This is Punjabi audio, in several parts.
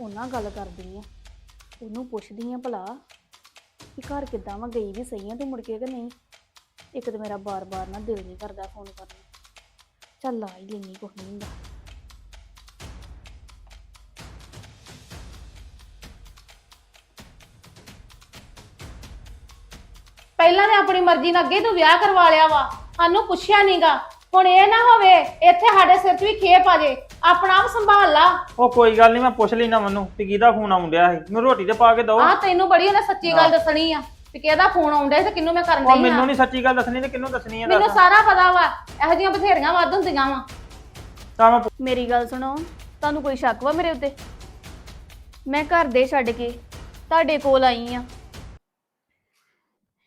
ਉਹਨਾਂ ਗੱਲ ਕਰਦੀ ਆ। ਉਹਨੂੰ ਪੁੱਛਦੀ ਆ ਭਲਾ ਕਿ ਘਰ ਕਿੱਦਾਂ ਵਾ, ਗਈ ਵੀ ਸਹੀ ਆ ਤੂੰ ਮੁੜ ਕੇ ਕਿ ਨਹੀਂ? ਇੱਕ ਤੇ ਮੇਰਾ ਬਾਰ-ਬਾਰ ਨਾ ਦਿਲ ਨਹੀਂ ਕਰਦਾ ਫੋਨ ਕਰਨ ਨੂੰ। ਚੱਲ ਲਾ ਹੀ ਲੈਣੀ ਕੁਛ ਨਹੀਂ ਹੁੰਦਾ। ਪਹਿਲਾਂ ਨੇ ਆਪਣੀ ਮਰਜ਼ੀ ਨਾਲ ਅੱਗੇ ਤੂੰ ਵਿਆਹ ਕਰਵਾ ਲਿਆ ਵਾ। ਸਾਨੂੰ ਪੁੱਛਿਆ ਨਹੀਂਗਾ ਹੁਣ ਇਹ ਨਾ ਹੋਵੇ, ਇੱਥੇ ਸਾਡੇ ਸਿਰ 'ਚ ਵੀ ਖੇਪ ਆ ਜੇ। ਆਪਣਾ ਆਪ ਸੰਭਾਲ ਲਾ। ਉਹ ਕੋਈ ਗੱਲ ਨਹੀਂ ਮੈਂ ਪੁੱਛ ਲੈਣਾ ਮੈਨੂੰ ਵੀ ਕਿਹਦਾ ਫੋਨ ਆਉਂਦਿਆ ਸੀ। ਮੈਨੂੰ ਰੋਟੀ ਤੇ ਪਾ ਕੇ ਦਿਓ। ਆ ਤੈਨੂੰ ਬੜੀ ਉਹਨੇ ਸੱਚੀ ਗੱਲ ਦੱਸਣੀ ਆ ਕਿ ਕਿਹਦਾ ਫੋਨ ਆਉਂਦਾ ਤੇ ਕਿੰਨੂੰ ਮੈਂ ਕਰਨ ਉਹ ਡਈ ਮੈਨੂੰ ਆ ਨਹੀਂ ਸੱਚੀ ਗੱਲ ਦੱਸਣੀ ਤੇ ਕਿਹਨੂੰ ਦੱਸਣੀ ਹੈ ਮੈਨੂੰ ਦੱਸ। ਸਾਰਾ ਪਤਾ ਵਾ ਇਹੋ ਜਿਹੀਆਂ ਬਥੇਰੀਆਂ ਵੱਧ ਹੁੰਦੀਆਂ ਵਾ। ਤਾਂ ਮੈਂ ਮੇਰੀ ਗੱਲ ਸੁਣੋ ਤੁਹਾਨੂੰ ਕੋਈ ਸ਼ੱਕ ਵਾ ਮੇਰੇ ਉੱਤੇ? ਮੈਂ ਘਰ ਦੇ ਛੱਡ ਕੇ ਤੁਹਾਡੇ ਕੋਲ ਆਈ ਆ।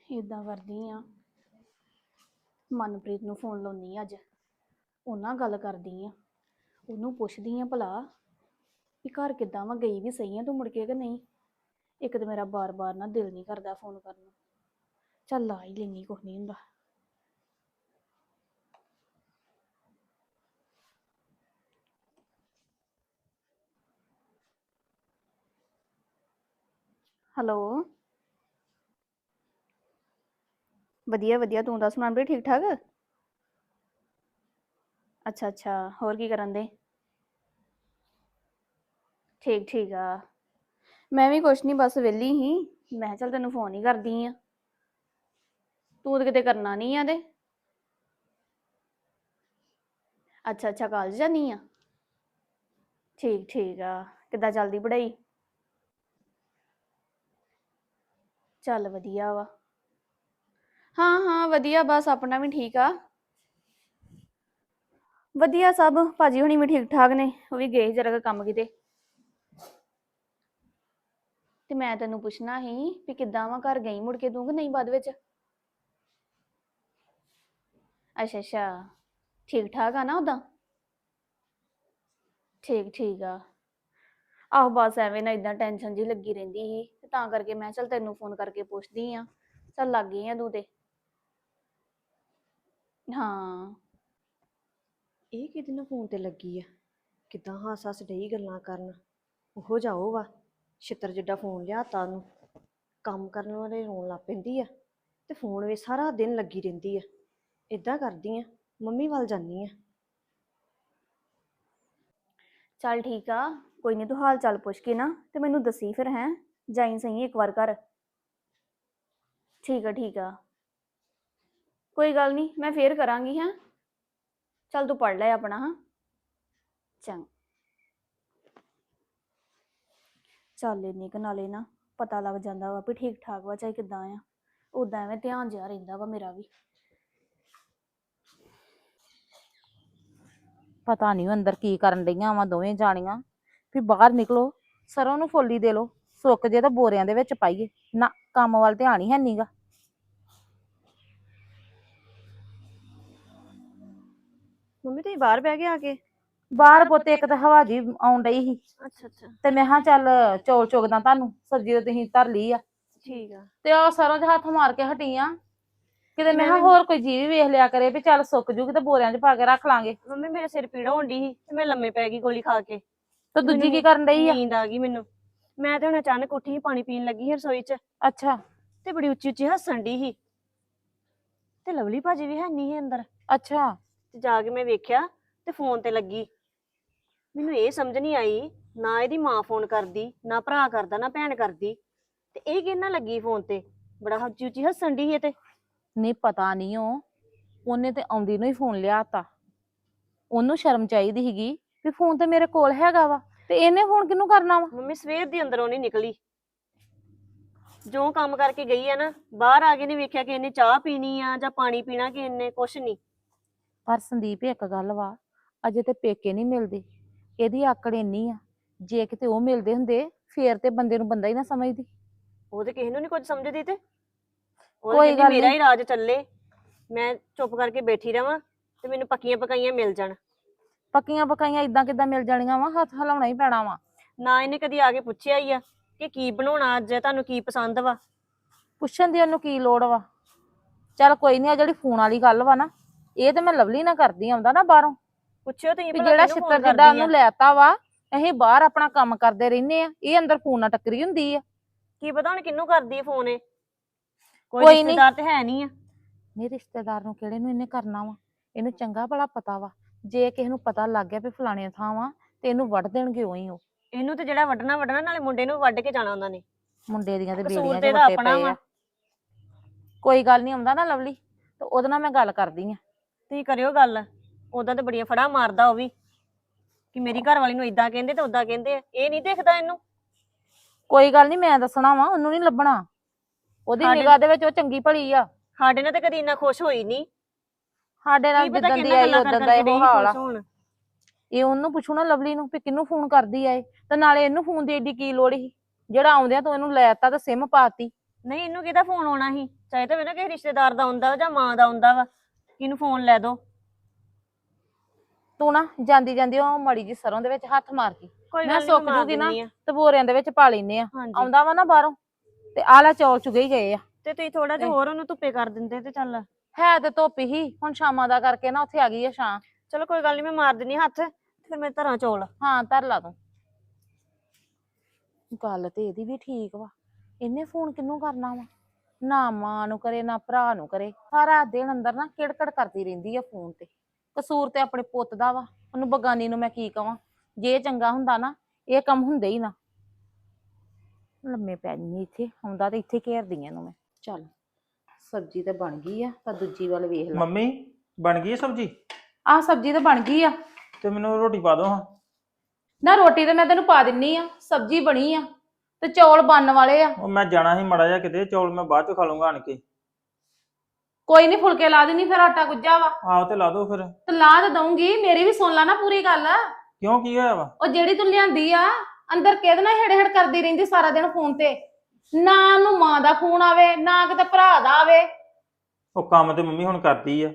ਇਦਾਂ ਕਰਦੀ ਆ। ਮਨਪ੍ਰੀਤ ਨੂੰ ਫੋਨ ਲਾਉਣੀ ਅੱਜ। ਉਹਨਾਂ ਗੱਲ ਕਰਦੀ ਆ। ਉਹਨੂੰ ਪੁੱਛਦੀ ਆ ਭਲਾ ਵੀ ਘਰ ਕਿੱਦਾਂ ਵਾ, ਗਈ ਵੀ ਸਹੀ ਆ ਤੂੰ ਮੁੜ ਕੇ ਕਿ ਨਹੀਂ? ਇੱਕ ਤੇ ਮੇਰਾ ਬਾਰ-ਬਾਰ ਨਾ ਦਿਲ ਨਹੀਂ ਕਰਦਾ ਫੋਨ ਕਰਨ ਨੂੰ। ਚੱਲ ਲਾ ਹੀ ਲੈਣੀ ਕੁਛ ਨਹੀਂ ਹੁੰਦਾ। ਹੈਲੋ? ਵਧੀਆ ਵਧੀਆ ਤੂੰ ਦੱਸ ਮਨਪ੍ਰੀਤ ਠੀਕ ਠਾਕ ਅੱਛਾ ਅੱਛਾ ਹੋਰ ਕੀ ਕਰਨ ਦੇ? ਠੀਕ ਠੀਕ ਆ। ਮੈਂ ਵੀ ਕੁਛ ਨਹੀਂ ਬਸ ਵਿਹਲੀ ਹੀ। ਮੈਂ ਕਿਹਾ ਚੱਲ ਤੈਨੂੰ ਫੋਨ ਹੀ ਕਰਦੀ ਆ। ਤੂੰ ਤਾਂ ਕਿਤੇ ਕਰਨਾ ਨਹੀਂ ਆ ਤੇ। ਅੱਛਾ ਅੱਛਾ, ਕਾਲਜ ਜਾਨੀ ਆ? ਠੀਕ ਠੀਕ ਆ। ਕਿੱਦਾਂ ਚੱਲਦੀ ਪੜ੍ਹਾਈ? ਚੱਲ ਵਧੀਆ ਵਾ। ਹਾਂ ਹਾਂ, ਵਧੀਆ, ਬਸ ਆਪਣਾ ਵੀ ਠੀਕ ਆ। ਵਧੀਆ ਸਭ। ਭਾਜੀ ਹੁਣੀ ਵੀ ਠੀਕ ਠਾਕ ਨੇ। ਉਹ ਵੀ ਗਏ ਜਰਾ ਕੁ ਕੰਮ ਕਿਤੇ। ਤੇ ਮੈਂ ਤੈਨੂੰ ਪੁੱਛਣਾ ਸੀ ਵੀ ਕਿੱਦਾਂ ਵਾ ਘਰ ਗਈ ਮੁੜ ਕੇ ਤੂੰ ਕਿ ਨਹੀਂ ਬਾਅਦ ਵਿੱਚ? ਅੱਛਾ ਅੱਛਾ। ਠੀਕ ਠਾਕ ਆ ਨਾ ਉਦਾਂ ਠੀਕ ਠੀਕ ਆ। ਆਹੋ, ਬਸ ਐਵੇਂ ਨਾ ਇਦਾਂ ਟੈਨਸ਼ਨ ਜੀ ਲੱਗੀ ਰਹਿੰਦੀ ਸੀ। ਤੇ ਤਾਂ ਕਰਕੇ ਮੈਂ ਚੱਲ ਤੈਨੂੰ ਫੋਨ ਕਰਕੇ ਪੁੱਛਦੀ ਆ। ਚੱਲ ਲੱਗ ਗਈ ਆ ਤੂੰ ਤੇ। ਹਾਂ। ਇਹ ਕਿਹਦੇ ਨਾਲ ਫੋਨ ਤੇ ਲੱਗੀ ਆ? ਕਿਦਾਂ ਹੱਸ ਹੱਸ ਡਈ ਗੱਲਾਂ ਕਰਨ? ਉਹੋ ਜਾਓ ਵਾ। ਛਿੱਤਰ ਜਿੱਡਾ ਫੋਨ ਲਿਆਤਾ ਉਹਨੂੰ, ਕੰਮ ਕਰਨ ਵਾਲੇ ਰੋਣ ਲੱਗ ਪੈਂਦੀ ਆ ਤੇ ਫੋਨ ਵਿੱਚ ਸਾਰਾ ਦਿਨ ਲੱਗੀ ਰਹਿੰਦੀ ਆ। ਇਦਾਂ ਕਰਦੀ ਆ, ਮੰਮੀ ਵੱਲ ਜਾਂਦੀ ਆ। ਚੱਲ ਠੀਕ ਆ, ਕੋਈ ਨਹੀਂ ਤੂੰ ਹਾਲ ਚਾਲ ਪੁੱਛ ਕੇ ਨਾ ਤੇ ਮੈਨੂੰ ਦੱਸੀ ਫਿਰ ਹੈ, ਜਾਈ ਸਹੀ ਇੱਕ ਵਾਰ ਘਰ। ਠੀਕ ਆ ਠੀਕ ਆ। ਕੋਈ ਗੱਲ ਨਹੀਂ ਮੈਂ ਫੇਰ ਕਰਾਂਗੀ ਹਾਂ। ਚੱਲ ਤੂੰ ਪੜ ਲੈ ਆਪਣਾ, ਹਾਂ। ਚੰਗਾ। ਚੱਲ ਇੰਨੇ ਕੁ ਨਾਲੇ ਨਾ ਪਤਾ ਲੱਗ ਜਾਂਦਾ ਵਾ ਵੀ ਠੀਕ ਠਾਕ ਵਾ ਚਾਹੇ ਕਿਦਾਂ ਆ। ਉਦਾਂ ਐਵੇਂ ਧਿਆਨ ਜਿਹਾ ਰਹਿੰਦਾ ਵਾ ਮੇਰਾ ਵੀ। ਪਤਾ ਨਹੀਂ ਅੰਦਰ ਕੀ ਕਰਨ ਡਈਆਂ ਵਾ ਦੋਵੇਂ ਜਾਣੀਆਂ। ਵੀ ਬਾਹਰ ਨਿਕਲੋ ਸਰੋਂ ਨੂੰ ਫੋਲੀ ਦੇ ਲੋ ਸੁੱਕ ਜੇ ਤਾਂ ਬੋਰਿਆਂ ਦੇ ਵਿੱਚ ਪਾਈਏ। ਨਾ ਕੰਮ ਵੱਲ ਧਿਆਨ ਹੀ ਹੈ ਨਹੀਂਗਾ ਮੰਮੀ ਤੁਸੀਂ ਬਾਹਰ ਬਹਿ ਗਏ ਆ ਕੇ? ਬਾਹਰ ਪੁੱਤ ਇੱਕ ਤਾਂ ਹਵਾ ਜੀ ਆਉਣ ਡਈ ਸੀ। ਅੱਛਾ ਅੱਛਾ। ਤੇ ਮੈਂ ਹਾਂ ਚੱਲ ਚੌਲ ਚੁਗਦਾ ਤੁਹਾਨੂੰ ਸਬਜ਼ੀ ਤਾਂ ਤੁਸੀਂ ਧਰ ਲਈ ਆ। ਠੀਕ ਆ। ਤੇ ਉਹ ਸਰੋਂ 'ਚ ਹੱਥ ਮਾਰ ਕੇ ਹਟੀ ਆ ਕਿਤੇ ਮੈਂ ਵੀ- ਹੋਰ ਕੋਈ ਜੀਵ ਵੇਖ ਲਿਆ ਕਰੇ ਵੀ ਚੱਲ ਸੁੱਕ ਜੂਗੀ ਤੇ ਬੋਰਿਆਂ 'ਚ ਪਾ ਕੇ ਰੱਖ ਲਾਂਗੇ। ਮੰਮੀ ਮੇਰੇ ਸਿਰ ਪੀੜ ਹੋਣ ਡਈ ਸੀ ਤੇ ਮੈਂ ਲੰਮੇ ਪੈ ਗਈ ਗੋਲੀ ਖਾ ਕੇ। ਤੇ ਦੂਜੀ ਕੀ ਕਰਨ ਡਈ ਆ? ਨੀਂਦ ਆ ਗਈ ਮੈਨੂੰ। ਮੈਂ ਤੇ ਹੁਣ ਅਚਾਨਕ ਉੱਠੀ ਸੀ, ਪਾਣੀ ਪੀਣ ਲੱਗੀ ਸੀ ਰਸੋਈ 'ਚ। ਅੱਛਾ। ਤੇ ਬੜੀ ਉੱਚੀ ਉੱਚੀ ਹੱਸਣ ਡਈ ਸੀ। ਤੇ ਲਵਲੀ ਭਾਜੀ ਵੀ ਹੈ ਨਹੀਂ ਸੀ ਅੰਦਰ। ਅੱਛਾ। ਤੇ ਜਾ ਕੇ ਮੈਂ ਵੇਖਿਆ ਤੇ ਫੋਨ ਤੇ ਲੱਗੀ। ਮੈਨੂੰ ਇਹ ਸਮਝ ਨਹੀਂ ਆਈ ਨਾ ਇਹਦੀ ਮਾਂ ਫੋਨ ਕਰਦੀ ਨਾ ਭਰਾ ਕਰਦਾ ਨਾ ਭੈਣ ਕਰਦੀ ਤੇ ਇਹ ਕਿਹਨਾਂ ਲੱਗੀ ਫੋਨ ਤੇ? ਬੜਾ ਉੱਚੀ ਉੱਚੀ ਹੱਸਣ ਡਈ ਇਹ ਤੇ। ਨਹੀਂ ਪਤਾ ਨਹੀਂ ਉਹ। ਉਹਨੇ ਤੇ ਆਉਂਦੀ ਨੂੰ ਹੀ ਫੋਨ ਲਿਆਤਾ। ਉਹਨੂੰ ਸ਼ਰਮ ਚਾਹੀਦੀ ਸੀਗੀ ਵੀ ਫੋਨ ਤੇ ਮੇਰੇ ਕੋਲ ਹੈਗਾ ਵਾ ਤੇ ਇਹਨੇ ਫੋਨ ਕਿਹਨੂੰ ਕਰਨਾ ਵਾ? ਮੰਮੀ ਸਵੇਰ ਦੀ ਅੰਦਰੋਂ ਨਹੀਂ ਨਿਕਲੀ। ਜੋ ਕੰਮ ਕਰਕੇ ਗਈ ਆ ਨਾ ਬਾਹਰ ਆ ਕੇ ਨਹੀਂ ਵੇਖਿਆ ਕਿ ਇਹਨੇ ਚਾਹ ਪੀਣੀ ਆ ਜਾਂ ਪਾਣੀ ਪੀਣਾ ਕਿ ਇਹਨੇ ਕੁਛ ਨਹੀਂ। ਪਰ ਸੰਦੀਪ ਇੱਕ ਗੱਲ ਵਾ ਅਜੇ ਤੇ ਪੇਕੇ ਨਹੀਂ ਮਿਲਦੇ। ਇਹਦੀ ਆਕੜ ਇੰਨੀ ਆ ਜੇ ਕਿਤੇ ਉਹ ਮਿਲਦੇ ਹੁੰਦੇ ਫੇਰ ਤੇ ਬੰਦੇ ਨੂੰ ਬੰਦਾ ਹੀ ਨਾ ਸਮਝਦੀ। ਉਹ ਤੇ ਕਿਸੇ ਨੂੰ ਨਹੀਂ ਕੁਝ ਸਮਝਦੀ ਤੇ। ਉਹ ਕੋਈ ਕਹਿੰਦੀ ਗੱਲ ਮੇਰਾ। ਹੀ ਰਾਜ ਚੱਲੇ ਮੈਂ ਚੁੱਪ ਕਰਕੇ ਬੈਠੀ ਰਵਾਂ ਤੇ ਮੈਨੂੰ ਪੱਕੀਆਂ ਪਕਾਈਆਂ ਮਿਲ ਜਾਣ। ਪੱਕੀਆਂ ਪਕਾਈਆਂ ਇਦਾਂ ਕਿਦਾਂ ਮਿਲ ਜਾਣੀਆਂ ਵਾ? ਹੱਥ ਹਿਲਾਉਣਾ ਹੀ ਪੈਣਾ ਵਾ। ਨਾ ਇਹਨੇ ਕਦੀ ਆ ਕੇ ਪੁੱਛਿਆ ਹੀ ਆ ਕਿ ਕੀ ਬਣਾਉਣਾ ਅੱਜ ਤੁਹਾਨੂੰ ਕੀ ਪਸੰਦ ਵਾ? ਪੁੱਛਣ ਦੀ ਉਹਨੂੰ ਕੀ ਲੋੜ ਵਾ? ਚੱਲ ਕੋਈ ਨਹੀਂ ਆ ਜਿਹੜੀ ਫੋਨ ਵਾਲੀ ਗੱਲ ਵਾ ਨਾ ਇਹ ਤੇ ਮੈਂ ਲਵਲੀ ਨਾਲ ਕਰਦੀ ਆਉਂਦਾ ਨਾ ਬਾਹਰੋਂ। ਪੁੱਛਿਓ ਤੁਸੀਂ ਵੀ ਭਲਾ ਜਿਹੜਾ ਕਿਹਨੂੰ ਛਿੱਤਰ phone ਜਿੱਦਾਂ ਕਰਦੀ ਆ? ਉਹਨੂੰ ਲੈਤਾ ਵਾ ਅਸੀਂ ਬਾਹਰ ਆਪਣਾ ਕੰਮ ਕਰਦੇ ਰਹਿੰਦੇ ਆ ਇਹ ਅੰਦਰ ਫੋਨ ਨਾਲ ਟੱਕਰੀ ਹੁੰਦੀ ਆ। ਕੀ ਪਤਾ ਹੁਣ ਕਿਹਨੂੰ ਕਰਦੀ ਫੋਨ ਇਹ? ਕੋਈ ਕੋਈ ਨੀ। ਰਿਸ਼ਤੇਦਾਰ ਤੇ ਹੈ ਨਹੀਂ ਆ। ਨਹੀਂ ਰਿਸ਼ਤੇਦਾਰ ਨੂੰ ਕਿਹੜੇ ਨੂੰ ਇਹਨੇ ਕਰਨਾ ਵਾ? ਇਹਨੂੰ ਚੰਗਾ ਭਲਾ ਪਤਾ ਵਾ। ਜੇ ਕਿਸੇ ਨੂੰ ਪਤਾ ਲੱਗ ਗਿਆ ਵੀ ਫਲਾਣੇ ਥਾਂ ਵਾ ਤੇ ਇਹਨੂੰ ਵੱਢ ਦੇਣਗੇ ਉਹੀ ਉਹ। ਇਹਨੂੰ ਤੇ ਜਿਹੜਾ ਵੱਢਣਾ ਵੱਢਣਾ ਨਾਲੇ ਮੁੰਡੇ ਨੂੰ ਵੱਢ ਕੇ ਜਾਣਾ ਉਹਨਾਂ ਨੇ। ਮੁੰਡੇ ਦੀਆਂ ਤੇ ਕਸੂਰ ਬੇੜੀਆਂ ਤੇ ਦੇ ਇਹਦਾ ਵੱਟੇ ਆਪਣਾ ਪਏ ਵਾ। ਆ ਕੋਈ ਗੱਲ ਨਹੀਂ ਆਉਂਦਾ ਨਾ ਲਵਲੀ ਤੇ ਉਹਦੇ ਨਾਲ ਮੈਂ ਗੱਲ ਕਰਦੀ ਆ। ਤੁਸੀਂ ਕਰਿਓ ਗੱਲ। ਉਦਾਂ ਤੇ ਬੜੀਆਂ ਫੜਾ ਮਾਰਦਾ ਉਹ ਵੀ। ਕਿ ਮੇਰੀ ਘਰ ਵਾਲੀ ਨੂੰ ਇਦਾਂ ਕਹਿੰਦੇ ਤੇ ਉਦਾਂ ਕਹਿੰਦੇ ਆ। ਇਹ ਨਹੀਂ ਦੇਖਦਾ ਇਹਨੂੰ। ਕੋਈ ਗੱਲ ਨਹੀਂ ਮੈਂ ਦੱਸਣਾ ਵਾ ਉਹਨੂੰ ਨਹੀਂ ਲੱਭਣਾ। ਉਹਦੀ ਸਾਡੇ- ਨਿਗਾਹ ਦੇ ਵਿੱਚ ਉਹ ਚੰਗੀ ਭਲੀ ਆ। ਸਾਡੇ ਨਾਲ ਤੇ ਕਦੀ ਇੰਨਾ ਖੁਸ਼ ਹੋਈ ਨਹੀਂ। ਸਾਡੇ ਨਾਲ ਕੀ ਪਤਾ ਜਿੱਦਾਂ ਦੀ ਕਿੰਨਾ ਆਈ ਗੱਲਾਂ ਉਦਾਂ ਦਾ ਇਹੋ ਹਾਲ ਆ। ਹੋਣ। ਇਹ ਉਹਨੂੰ ਪੁੱਛੋ ਨਾ ਲਵਲੀ ਨੂੰ ਵੀ ਕਿਹਨੂੰ ਫੋਨ ਕਰਦੀ ਆ ਇਹ। ਤੇ ਨਾਲੇ ਇਹਨੂੰ ਫੋਨ ਦੀ ਏਡੀ ਕੀ ਲੋੜ ਸੀ? ਜਿਹੜਾ ਆਉਂਦਿਆਂ ਤੂੰ ਇਹਨੂੰ ਲੈਤਾ ਤੇ ਸਿਮ ਪਾਤੀ। ਨਹੀਂ ਇਹਨੂੰ ਕਿਹਦਾ ਫੋਨ ਆਉਣਾ ਸੀ? ਚਾਹੇ ਤਾਂ ਵੇ ਨਾ ਕਿਸੇ ਰਿਸ਼ਤੇਦਾਰ ਦਾ ਆਉਂਦਾ ਵਾ ਜਾਂ ਮਾਂ ਦਾ ਆਉਂਦਾ ਵਾ। ਕਿ ਇਹਨੂੰ ਫੋਨ ਲੈ ਦੋ? ਤੂੰ ਨਾ ਜਾਂਦੀ ਜਾਂਦੀ ਉਹ ਮੜੀ ਜੀ ਸਰੋਂ ਦੇ ਵਿੱਚ ਹੱਥ ਮਾਰ ਕੇ ਕੋਈ ਮੈਂ ਗੱਲ ਨੀ, ਸੁੱਕ ਮਾਰ ਜੂਗੀ ਨਾ। ਦਿੰਦੀ ਆ। ਤੇ ਬੋਰਿਆਂ ਦੇ ਵਿੱਚ ਪਾ ਲੈਨੇ ਆ। ਹਾਂਜੀ। ਆਉਂਦਾ ਵਾ ਨਾ ਬਾਹਰੋਂ ਤੇ ਆਲਾ ਚੌਲ ਚੁਗੇ ਹੀ ਗਏ ਆ। ਤੇ ਤੁਸੀਂ ਥੋੜਾ ਜਿਹਾ ਹੋਰ ਉਹਨੂੰ ਧੁੱਪੇ ਕਰ ਦਿੰਦੇ ਤੇ ਚੱਲ। ਹੈ ਤੇ ਧੁੱਪ ਹੀ ਹੁਣ ਸ਼ਾਮਾਂ ਦਾ ਕਰਕੇ ਨਾ ਉੱਥੇ ਆ ਗਈ ਆ ਛਾਂ। ਚਲੋ ਕੋਈ ਗੱਲ ਨਹੀਂ ਮੈਂ ਮਾਰ ਦਿੰਨੀ ਆ ਹੱਥ ਤੇ ਫਿਰ ਮੈਂ ਧਰਾਂ ਚੌਲ। ਹਾਂ ਧਰ ਲਾ ਤੂੰ। ਗੱਲ ਤੇ ਇਹਦੀ ਵੀ ਠੀਕ ਵਾ। ਇਹਨੇ ਫੋਨ ਕਿਹਨੂੰ ਕਰਨਾ ਵਾ? ਨਾ ਮਾਂ ਨੂੰ ਕਰੇ ਨਾ ਭਰਾ ਨੂੰ ਕਰੇ। ਸਾਰਾ ਦਿਨ ਅੰਦਰ ਨਾ ਕਿੜਕੜ ਕਰਦੀ ਰਹਿੰਦੀ ਆ ਫੋਨ ਤੇ। ਕਸੂਰ ਤੇ ਆਪਣੇ ਪੁੱਤ ਦਾ ਵਾ ਉਹਨੂੰ ਬਗਾਨੀ ਨੂੰ ਮੈਂ ਕੀ ਕਵਾਂ? ਜੇ ਇਹ ਚੰਗਾ ਹੁੰਦਾ ਨਾ ਇਹ ਕੰਮ ਹੁੰਦੇ ਹੀ ਨਾ। ਲੰਮੇ ਪੈ ਜੰਨੀ ਇੱਥੇ ਆਉਂਦਾ ਤੇ ਇੱਥੇ ਘੇਰਦੀ ਇਹਨੂੰ ਮੈਂ। ਚੱਲ ਸਬਜ਼ੀ ਤੇ ਬਣ ਗਈ ਆ ਤਾਂ ਦੂਜੀ ਵੱਲ ਵੇਖ ਲਾ। ਮੰਮੀ ਬਣ ਗਈ ਹੈ ਸਬਜੀ? ਆਹ ਸਬਜ਼ੀ ਤੇ ਬਣ ਗਈ ਆ। ਤੇ ਮੈਨੂੰ ਰੋਟੀ ਪਾ ਦਿਓ ਹਾਂ। ਨਾ ਰੋਟੀ ਤੇ ਮੈਂ ਤੈਨੂੰ ਪਾ ਦਿੰਨੀ ਆ ਸਬਜ਼ੀ ਬਣੀ ਆ ਤੇ ਚੌਲ ਬਣਨ ਵਾਲੇ ਆ। ਉਹ ਮੈਂ ਜਾਣਾ ਸੀ ਮੜਾ ਜਾ ਕਿਤੇ ਚੌਲ ਮੈਂ ਬਾਅਦ ਚ ਖਾ ਲੂੰਗਾ ਆਣ ਕੇ। ਕੋਈ ਨਹੀਂ ਫੁਲਕੇ ਲਾ ਦੇਣੀ ਫਿਰ ਆਟਾ ਗੁੱਜਾ ਵਾ। ਆਹੋ ਤੇ ਲਾ ਦਿਓ ਫਿਰ। ਤੇ ਲਾ ਤੇ ਦਊਂਗੀ ਮੇਰੀ ਵੀ ਸੁਣ ਲਾ ਨਾ ਪੂਰੀ ਗੱਲ। ਕਿਉਂ ਕੀ ਹੋਇਆ ਵਾ? ਉਹ ਜਿਹੜੀ ਤੂੰ ਲਿਆਂਦੀ ਆ ਅੰਦਰ ਕਿਹਦੇ ਨਾਲ ਹੇੜ ਹੇੜ ਕਰਦੀ ਰਹਿੰਦੀ ਸਾਰਾ ਦਿਨ ਫੋਨ ਤੇ? ਨਾ ਨੂੰ ਮਾਂ ਦਾ ਫੋਨ ਆਵੇ ਨਾ ਕਿਤੇ ਭਰਾ ਦਾ ਆਵੇ। ਉਹ ਕੰਮ ਤੇ ਮੰਮੀ ਹੁਣ ਕਰਦੀ ਆ।